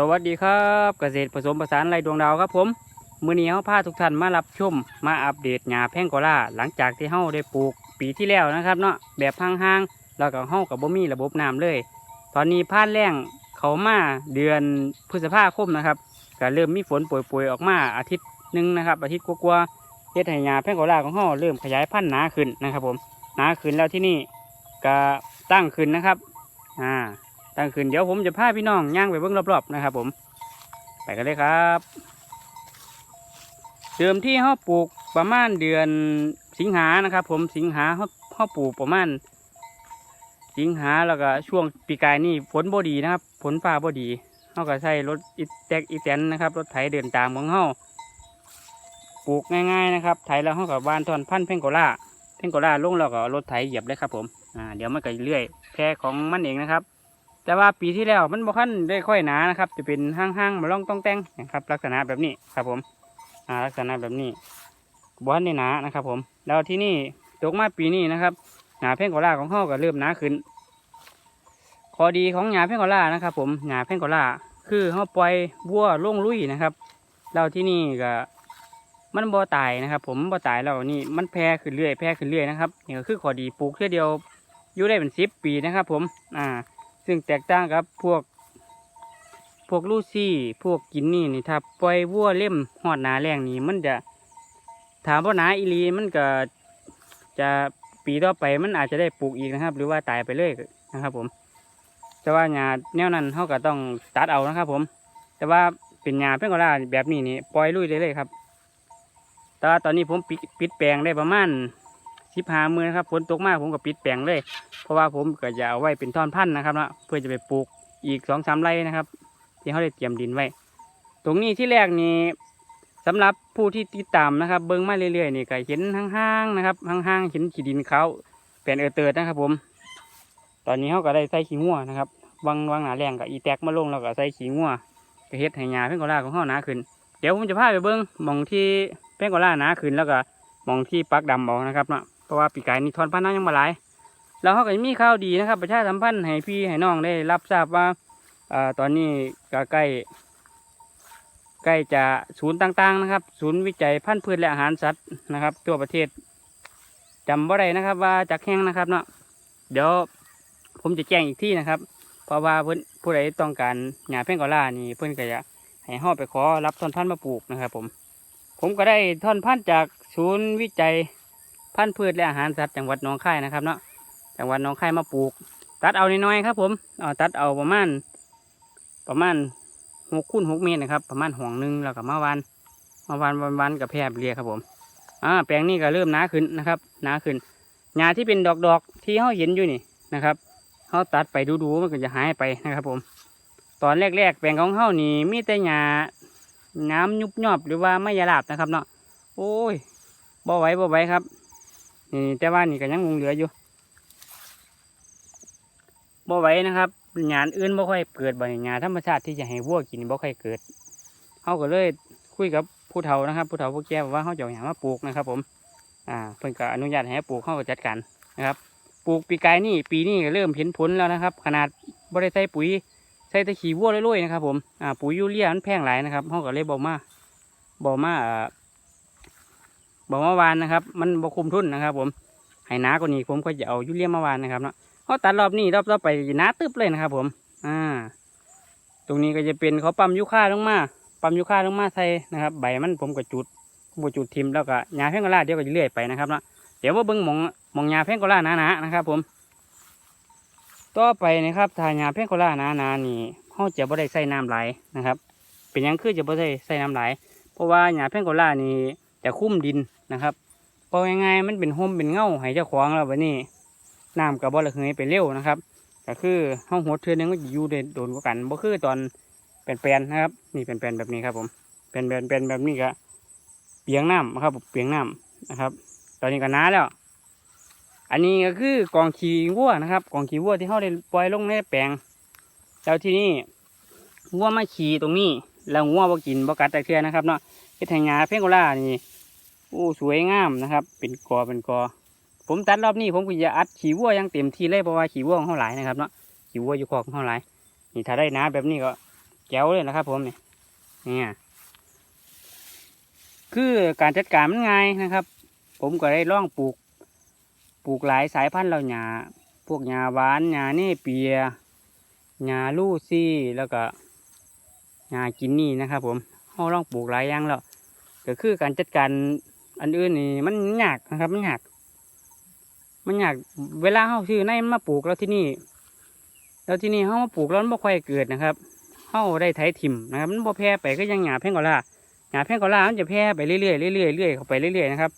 สวัสดีครับเกษตรผสมผสานไรดวงดาวครับผมมือนี้เขาพาทุกท่านมารับชมมาอัปเดตหญ้าแพงกอล่าหลังจากที่เฮาได้ปลูกปีที่แล้วนะครับเนาะแบบห่างๆแล้วก็เฮากับบ่มีระบบน้ำเลย ตอนนี้พาดแรงเขามาเดือนพฤษภาคมนะครับก็เริ่มมีฝนโปรยๆออกมาอาทิตย์หนึ่งนะครับอาทิตย์กว่าๆเฮ็ดให้หญ้าแพงกอล่าของเฮาเริ่มขยายพันธุ์หนาขึ้นนะครับผมหนาขึ้นแล้วที่นี่ก็ตั้งขึ้นนะครับอ่า ตั้งขึ้นเดี๋ยวผมจะพาพี่น้องย่างไปเบื้องรอบๆนะครับ ผม ไปกันเลยครับ เดิมที่เขาปลูกประมาณเดือนสิงหานะครับ ผมสิงหาเขาเขาปลูกประมาณ สิงหาแล้วก็ช่วงปีกายนี่ฝนบ่ดีนะครับฝนฟ้าบ่ดีเขาก็ใช้รถอีแตกอีแตนนะครับรถไถเดินตามของเขาปลูกง่ายๆนะครับไถแล้วเขากับวานทอนพันเพ่งโกล่าเพ่งโกล่าลงแล้วก็รถไถเหยียบเลยครับผมอ่าเดี๋ยวมันก็เลื่อยแพรของมันเองนะครับ แต่ว่าปีที่แล้วมันบ่คันได้ค่อยหนานะครับ จะเป็นห้างๆมาล่องต้องแต่งนะครับ ลักษณะแบบนี้ครับผมอ่าลักษณะแบบนี้บ่คันได้หนานะครับ ผม แล้วที่นี่ตกมาปีนี้นะครับหนาเพ่งกอล่าของเฮาก็เริ่มหนาขึ้นข้อดีของหญ้าเพ่งกอล่านะครับ ผมหญ้าเพ่งกอล่าคือเฮาปล่อยวัวลงลุยนะครับแล้วที่นี่ก็มันบ่ตายนะครับ ผมบ่ตายแล้วนี่มันแพร่ขึ้นเรื่อยแพร่ขึ้นเรื่อยนะครับนี่ก็คือข้อดีปลูกเท่อเดียวอยู่ได้เป็นสิบปีนะครับ ผมอ่า ซึ่งแตกต่างกับพวก พวกลูซี่ พวกกินนี่นี่ถ้าปล่อยวัวเล่มหอดหนาแรงนี่มันจะถามว่าหนาอีลีมันก็จะปีต่อไปมันอาจจะได้ปลูกอีกนะครับ หรือว่าตายไปเลยนะครับ ผม แต่ว่าหญ้าแนวนั้นเขาก็ต้องตัดเอานะครับ ผม แต่ว่าเป็นหญ้าเพื่อนกอลาแบบนี้นี่ปล่อยลุยได้เลยครับ แต่ว่าตอนนี้ผมปิดแปลงได้ประมาณ สิบหามือนะครับฝนตกมากผมก็ปิดแปลงเลย เพราะว่าผมก็จะเอาไว้เป็นท่อนพันธุ์นะครับเนาะเพื่อจะไปปลูกอีกสองสามไร่นะครับ ที่เขาได้เตรียมดินไว้ ตรงนี้ที่แรกนี่สำหรับผู้ที่ติดตามนะครับ เบิ้งมาเรื่อยๆนี่ก็เห็นห่างๆนะครับห่างๆเห็นขีดินเขาวแผ่นเออเติร์ดนะครับ ผม ตอนนี้เขาก็ได้ใส่ขี้งัวนะครับวังวังหนาแรงกับอีแตกมาลงแล้วก็ใส่ขี้งัวก็เฮ็ดให้หญ้าเพ่งกอล่าของเขาหนาขึ้น เดี๋ยวผมจะพาไปเบิ้งมองที่เพ่งกอล่าหนาขึ้นแล้วก็มองที่ปักดำเอานะครับเนาะ เพราะว่าปีกายนี่ทอนพันธุ์น้ำยังมาหลายแล้วเขาก็มีข่าวดีนะครับประชาสัมพันธ์ให้พี่ให้น้องได้รับทราบว่าอ่าตอนนี้ก็ใกล้ใกล้จะศูนย์ต่างๆนะครับ ศูนย์วิจัยพันธุ์พืชและอาหารสัตว์นะครับ ทั่วประเทศจำบ่ได้นะครับ ว่าจากแห้งนะครับเนาะเดี๋ยวผมจะแจ้งอีกที่นะครับ เพราะว่าเพื่อนผู้ใดต้องการหญ้าเพ่งกอล่านี่เพื่อนก็จะให้ห้อไปขอรับท่อนพันธุ์มาปลูกนะครับ ผม ผมก็ได้ท่อนพันธุ์จากศูนย์วิจัย พันธุ์พืชและอาหารสัตว์จังหวัดหนองคายนะครับเนาะจังหวัดหนองคายมาปลูก ตัดเอาน้อยๆครับผมเอาตัดเอาประมาณประมาณหกคูณหกเมตรนะครับ ประมาณห่วงหนึ่งแล้วก็มาวันมาวันวันวันกับแพรเรียครับผมอ่าแปลงนี้ก็เริ่มหนาขึ้นนะครับหนาขึ้นหญ้าที่เป็นดอกๆที่เขาเห็นอยู่นี่นะครับเขาตัดไปดูๆมันก็จะหายไปนะครับผม ตอนแรกๆแปลงของเขานี่มีแต่หญ้าน้ำยุบยอบหรือว่าไม่ยาลาบนะครับเนาะโอ้ยบ่ไหวบ่ไหวครับ นี่แต่ว่านี่ก็ยังคงเหลืออยู่บ่ไหวนะครับหยาอื่นบ่ค่อยเกิดบ่หยาธรรมชาติที่จะให้วัวกินบ่ค่อยเกิดเฮาก็เลยคุยกับผู้เฒ่านะครับ ผู้เฒ่าผู้แก่ว่าเฮาจะอาหยามาปลูกนะครับ ผม อ่าเพิ่นก็อนุญาตให้ปลูกเฮาก็จัดการนะครับ ปลูกปีกายนี่ปีนี้ก็เริ่มเห็นผลแล้วนะครับ ขนาดบ่ได้ใส่ปุ๋ยใส่ต่ขี้วัวเรื่อยๆนะครับ ผมอ่าปุ๋ยยูเรียมันแพงหลายนะครับเฮาก็เลยบ่มาบ่มาอ่า บ่มาวานนะครับ มันบ่คุ้มทุนนะครับ ผมให้หนากว่านี้ผมก็จะเอายูเรียมมาวานนะครับเนาะเขาตัดรอบนี้รอบต่อไปหนาตึบเลยนะครับ ผม อ่า ตรงนี้ก็จะเป็นเขาปั๊มยุค่าลงมาปั๊มยุค่าลงมาใส่นะครับ ใบมันผมก็จุดผมก็จุดทิมแล้วก็หญ้าเพ่งกล่าเดี๋ยวก็จะเลื่อยไปนะครับเนาะเดี๋ยวว่าเบิ้งมองมองหญ้าเพ่งกล่าหนาๆนะครับ ผมต่อไปนะครับถ้าหญ้าเพ่งกล่าหนาๆนี่เขาจะบ่ได้ใส่น้ำไหลนะครับ เป็นยังคือจะบ่ได้ใส่น้ำไหลเพราะว่าหญ้าเพ่งกล่านี่จะคุ้มดิน นะครับเพราะง่ายๆมันเป็นห่มเป็นเงาให้เจ้าของแล้ววันนี้น้ำกับบ่ระเหยไปเร็วนะครับ ก็คือห้องหัวเทือนึงก็จะอยู่ได้โดนกว่ากันบ่คือตอนเป็นแปลนๆนะครับ นี่เป็นแปลนแบบนี้ครับผมเป็นแปลนเป็นแบบนี้ก็เปียงน้ำนะครับเปียงน้ำนะครับ ตอนนี้ก็น้าแล้ว อันนี้ก็คือกองขี้วัวนะครับ กองขี้วัวที่เขาได้ปล่อยลงในแปลงแล้วที่นี่วัวมาขี่ตรงนี้ แล้ววัวบ่กินบ่กัดแต่เทือนะครับเนาะเฮ็ดให้หญ้าเพ่งโกล่านี่ โอ้สวยงามนะครับ เป็นกอเป็นกอ ผมตัดรอบนี้ผมก็จะอัดขี้วัวยังเต็มที่เลยเพราะว่าขี้วัวของเขาหลายนะครับเนาะขี้วัวอยู่คอกของเขาหลายนี่ถ้าได้น้าแบบนี้ก็แจ๋วเลยนะครับ ผมเนี่เนี่ยคือการจัดการมันง่ายนะครับ ผมก็ได้ล่องปลูก ปลูกหลายสายพันธุ์แล้วหญ้าพวกหญ้าหวานหญ้าเนเปียหญ้าลู่ซี่แล้วก็หญ้ากินนี่นะครับ ผมเราล่องปลูกหลายอย่างแล้วก็คือการจัดการ อันอื่นนี่มันยากนะครับ มันยาก มันยาก เวลาเข้าซื้อในมาปลูกแล้วที่นี่ แล้วที่นี่เข้ามาปลูกแล้วมันบ่ค่อยเกิดนะครับเข้าได้ไถถิ่มนะครับ มันบ่แพร่ไปก็ยังหญ้าแพงกอลาหญ้าแพงกอลามันจะแพร่ไปเรื่อยๆเรื่อยๆเรื่อยๆเข้าไปเรื่อยๆนะครับ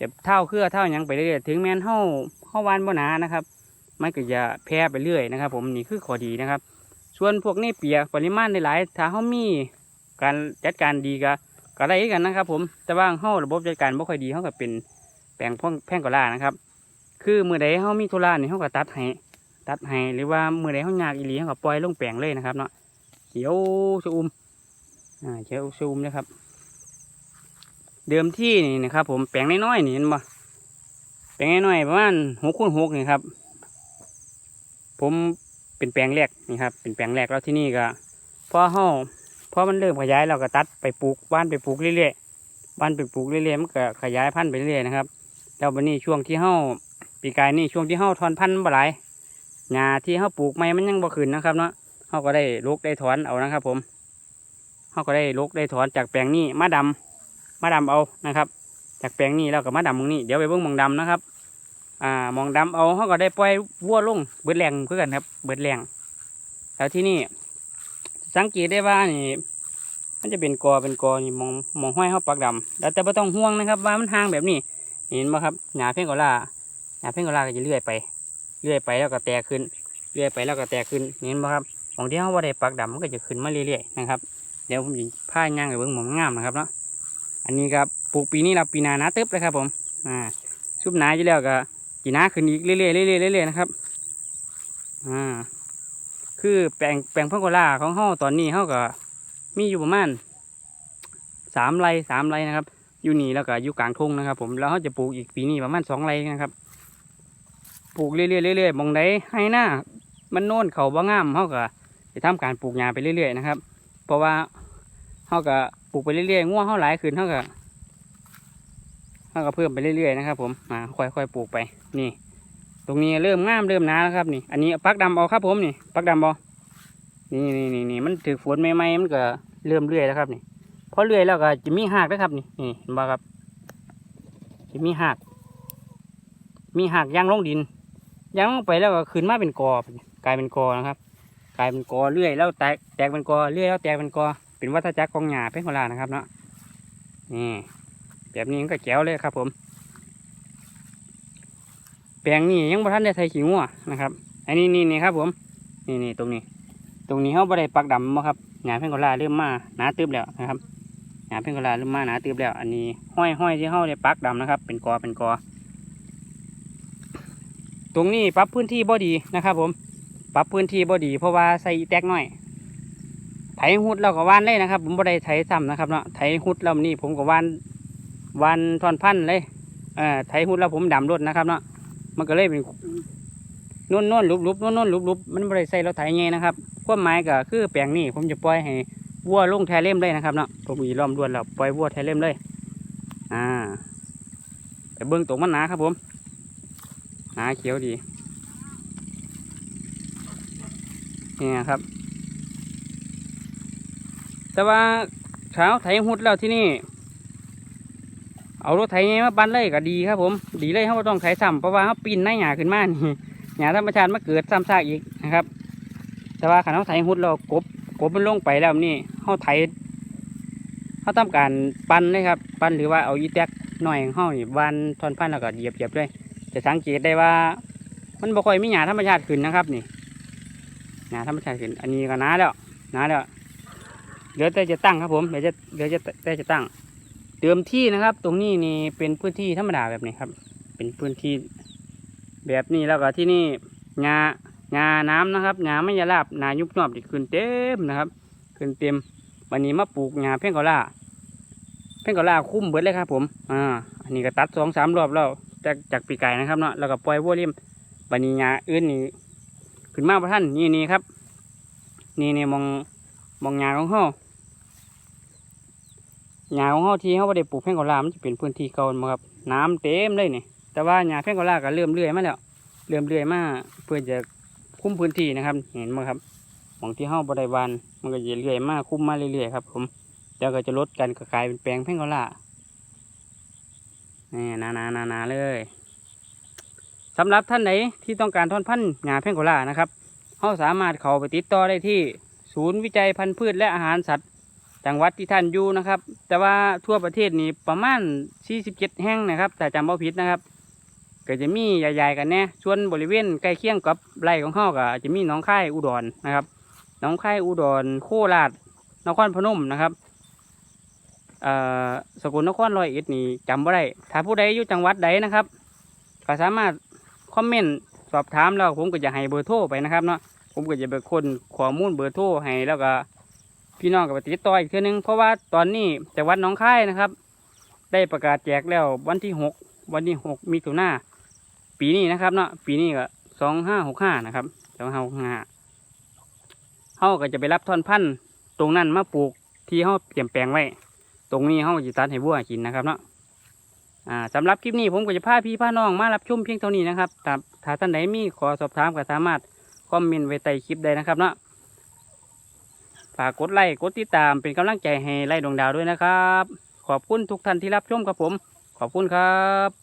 จะเท่าเครือเท่ายังไปเรื่อยๆถึงแม้นเท่าเท่าวานบ่หนานะครับมันก็จะแพร่ไปเรื่อยนะครับ ผมนี่คือข้อดีนะครับ ส่วนพวกนี้เปียกปริมาณหลายถ้าเขามีการจัดการดีก็ ก็ได้กันนะครับ ผมแต่ว่าเขาระบบจัดการบ่ค่อยดีเขาก็เป็นแปลงพ่องแพงกอลานะครับ คือมือใดเขามีธุระนี่เขาก็ตัดให้ตัดให้หรือว่ามือใดเขาอยากอีหลีเขาก็ปล่อยลงแปลงเลยนะครับเนาะเขียวชอุ่มอ่าเขียวชอุ่มนะครับ เดิมที่นี่นะครับ ผมแปลงน้อยๆนี่เห็นบ่แปลงน้อยๆประมาณหกคูณหกนี่ครับ ผมเป็นแปลงแรกนี่ครับเป็นแปลงแรกแล้วที่นี่ก็พอเฮา พอมันเริ่มขยายเราก็ตัดไปปลูกบ้านไปปลูกเรื่อยๆบ้านไปปลูกเรื่อยๆมันก็ขยายพันธุ์ไปเรื่อยๆนะครับแล้ววันนี้ช่วงที่เฮาปีกายนี่ช่วงที่เฮาทอนพันธุ์บ่หลายหญ้าที่เฮาปลูกใหม่มันยังบ่ขึ้นนะครับเนาะเฮาก็ได้ลูกได้ถอนเอานะครับ ผมเฮาก็ได้ลูกได้ถอนจากแปลงนี้มาดำมาดำเอานะครับ จากแปลงนี้แล้วก็มาดำมึงนี่เดี๋ยวไปเบิ่งมองดำนะครับอ่ามองดำเอาเฮาก็ได้ปล่อยวัวลงเบิดแรงเพื่อกันครับ เบิดแรงแล้วที่นี่ สังเกตได้ว่านี่มันจะเป็นกอเป็นกอนี่มองมองห้อยเฮาปักดำแล้วแต่ไม่ต้องห่วงนะครับ ว่ามันห่างแบบนี้ เห็นไหมครับหญ้าเพ่งกอล่าหญ้าเพ่งกอล่าก็จะเลื่อยไปเลื่อยไปแล้วก็แตกขึ้นเลื่อยไปแล้วก็แตกขึ้นเห็นไหมครับของที่เขาว่าได้ปักดำมันก็จะขึ้นมาเรื่อยๆนะครับเดี๋ยวผมจะผ้าย่างไปเบิ้งหมองงามนะครับเนาะอันนี้ครับปลูกปีนี้เราปีนานาตึ๊บเลยครับผมอ่าซุปหนาอยู่แล้วก็กีหนาขึ้นอีกเรื่อยๆเรื่อยๆเรื่อยๆนะครับอ่า คือแปลงแปลงพ่งกล่าของเขาตอนนี้เขาก็มีอยู่ประมาณสามไร่สามไร่นะครับ อยู่นี่แล้วก็อยู่กลางทุ่งนะครับ ผมแล้วเขาจะปลูกอีกปีนี้ประมาณสองไร่นะครับปลูกเรื่อยๆเรื่อยๆมองได้ให้หน้า มันโน่นเขาบ่งามเขาก็จะทำการปลูกหญ้าไปเรื่อยๆนะครับ เพราะว่าเขาก็ปลูกไปเรื่อยๆง่วงเขาหลายขึ้นเขาก็เขาก็เพิ่มไปเรื่อยๆนะครับ ผมอ่าค่อยๆปลูกไปนี่ ตรงนี้เริ่มงามเริ่มหนาแล้วครับนี่ อันนี้ปักดำเอาครับผมนี่ปักดำเอานี่นี่นี่นี่มันถือฝนใหม่ๆมันก็เริ่มเรื่อยแล้วครับนี่พอเลื่อยแล้วก็จะมีหากนะครับนี่นี่เห็นบ่ครับจะมีหาก มีหากยางลงดินยางลงไปแล้วก็ขึ้นมาเป็นกอกลายเป็นกอนะครับ กลายเป็นกอเลื่อยแล้วแตกแตกเป็นกอเลื่อยแล้วแตกเป็นกอเป็นวัฏจักรของหญ้าเป็นของลานะครับเนาะนี่แบบนี้ก็แจ๋วเลยครับผม แปลงนี้ยังบ่ทันได้ใส่ขี้งัวนะครับ อันนี้นี่นี่ครับ ผม นี่นี่ตรงนี้ ตรงนี้เขาบ่ได้ปักดำบ่ครับหญ้าเพ่งกลาเริ่มมาหนาตึบแล้วนะครับหนาเพ่งกลาเริ่มมาหนาตืบแล้ว อันนี้ห้อยห้อยที่เฮาได้ปักดำนะครับ เป็นกอเป็นกอ ตรงนี้ปรับพื้นที่บ่ดีนะครับ ผม ปรับพื้นที่บ่ดี เพราะว่าใส่แตกน้อยไถหุดเราก็ว่านเลยนะครับ ผมบ่ได้ไถซ้ำนะครับเนาะไถหุดแล้วนี่ผมก็ว่านว่านทอนพันเลยเอ่อไถหุดแล้วผมดำรถนะครับเนาะ มันก็เลยเป็นนุ่นนุ่นลุบลุบนุ่นนุ่นลุบลุบมันบ่ได้ใส่เรถไถไงนะครับความหมายก็คือแปลงนี้ผมจะปล่อยให้วัวลงแทเล่มเลยนะครับเนาะผมอีล้อมด้วนแล้วปล่อยวัวแทเล่มเลย อ่าไปเบิ้งตรงมันหนาครับผมหนาเขียวดีเนี่ยครับ แต่ว่าเช้าไถหุดแล้วที่นี่ เอารถไถไงมาปั้นเลยก็ดีครับผม ดีเลยเขาต้องไถซ้ำเพราะว่าเขาปีนหน้าหยาขึ้นมานี่หยาธรรมชาติมาเกิดซ้ำซากอีกนะครับ แต่ว่าขันเขาไถหุดเรากบกบมันลงไปแล้วนี่เขาไถเขาทำการปั้นเลยครับ ปั้นหรือว่าเอาอีแตกหน่อยของเขานี่วานทอนพันแล้วก็เหยียบเหยียบเลยจะสังเกตได้ว่า มันบ่ค่อยมีหญ้าธรรมชาติขึ้นนะครับ นี่หญ้าธรรมชาติขึ้น อันนี้ก็หนาแล้วหนาแล้วเดี๋ยวแต่จะตั้งครับผมเดี๋ยวจะเดี๋ยวจะแต่จะตั้ง เดิมที่นะครับ ตรงนี้นี่เป็นพื้นที่ธรรมดาแบบนี้ครับ เป็นพื้นที่แบบนี้แล้วก็ที่นี่หญ้างาน้ำนะครับงาไม่ยาลาบนายุบยอบที่ขึ้นเต็มนะครับ ขึ้นเต็ม วันนี้มาปลูกงาเพ่งกอล่าเพ่งกอล่าคุ้มเบิดเลยครับ ผมอ่าอันนี้ก็ตัดสองสามรอบแล้วจากจากปีไก่นะครับเนาะแล้วก็ปล่อยวัวเลี้ยมวันนี้งาอื่นนี่ขึ้นมาประท่านนี่นี่ครับ นี่นี่มองมองหญ้าของเฮา หญ้าของเฮาที่เฮาบ่ได้ปลูกแพงกอลามันจะเป็นพื้นที่เก่ามาครับ น้ำเต็มเลยนี่ แต่ว่าหญ้าแพงกอลาก็เริ่มเลื่อยมาแล้ว เริ่มเลื่อยมาเพื่อจะคุ้มพื้นที่นะครับ เห็นไหมครับหมองที่เฮาบ่ได้วานมันก็จะเลื่อยมาคุ้มมาเรื่อยๆครับ ผมแล้วก็จะลดกันก็กลายเป็นแปลงแพงกอลานี่นาๆๆๆเลยสำหรับท่านไหนที่ต้องการทอนพันธุ์หญ้าแพงโกลานะครับเขาสามารถเข้าไปติดต่อได้ที่ ศูนย์วิจัยพันธุ์พืชและอาหารสัตว์ จังหวัดที่ท่านอยู่นะครับ แต่ว่าทั่วประเทศนี้ประมาณ 47 แห่งนะครับแต่จำบ่ผิดนะครับ ก็จะมีใหญ่ๆกันแน่ส่วนบริเวณใกล้เคียงกับไร่ของเขาก็จะมีน้องค่ายอุดรนะครับน้องค่ายอุดรโคราชนครพนมนะครับเอ่อสกุลนครร้อยเอ็ดนี่จำบ่ได้ถ้าผู้ใดอยู่จังหวัดใดนะครับก็สามารถคอมเมนต์สอบถามแล้วผมก็จะให้เบอร์โทรไปนะครับเนาะผมก็จะไปค้นข้อมูลเบอร์โทรให้แล้วก็ พี่น้องก็ไปติดต่ออีกเทื่อนึงเพราะว่าตอนนี้จังหวัดน้องคายนะครับ ได้ประกาศแจกแล้ววันที่หกวันที่หกมีตุนาปีนี้นะครับเนาะปีนี้ก็สองห้าหกห้านะครับสองห้าหกห้าเขาก็จะไปรับท่อนพันธุ์ตรงนั้นมาปลูกที่เขาเตรียมแปลงไว้ ตรงนี้เขาจะตัดให้บัวกินนะครับเนาะอ่าสำหรับคลิปนี้ผมก็จะพาพี่พาน้องมารับชมเพียงเท่านี้นะครับถ้าถ้าท่านไหนมีขอสอบถามก็สามารถคอมเมนต์ไว้ใต้คลิปได้นะครับเนาะ ฝากกดไลค์กดติดตามเป็นกำลังใจให้ไล่ดวงดาวด้วยนะครับ ขอบคุณทุกท่านที่รับชมครับผม ขอบคุณครับ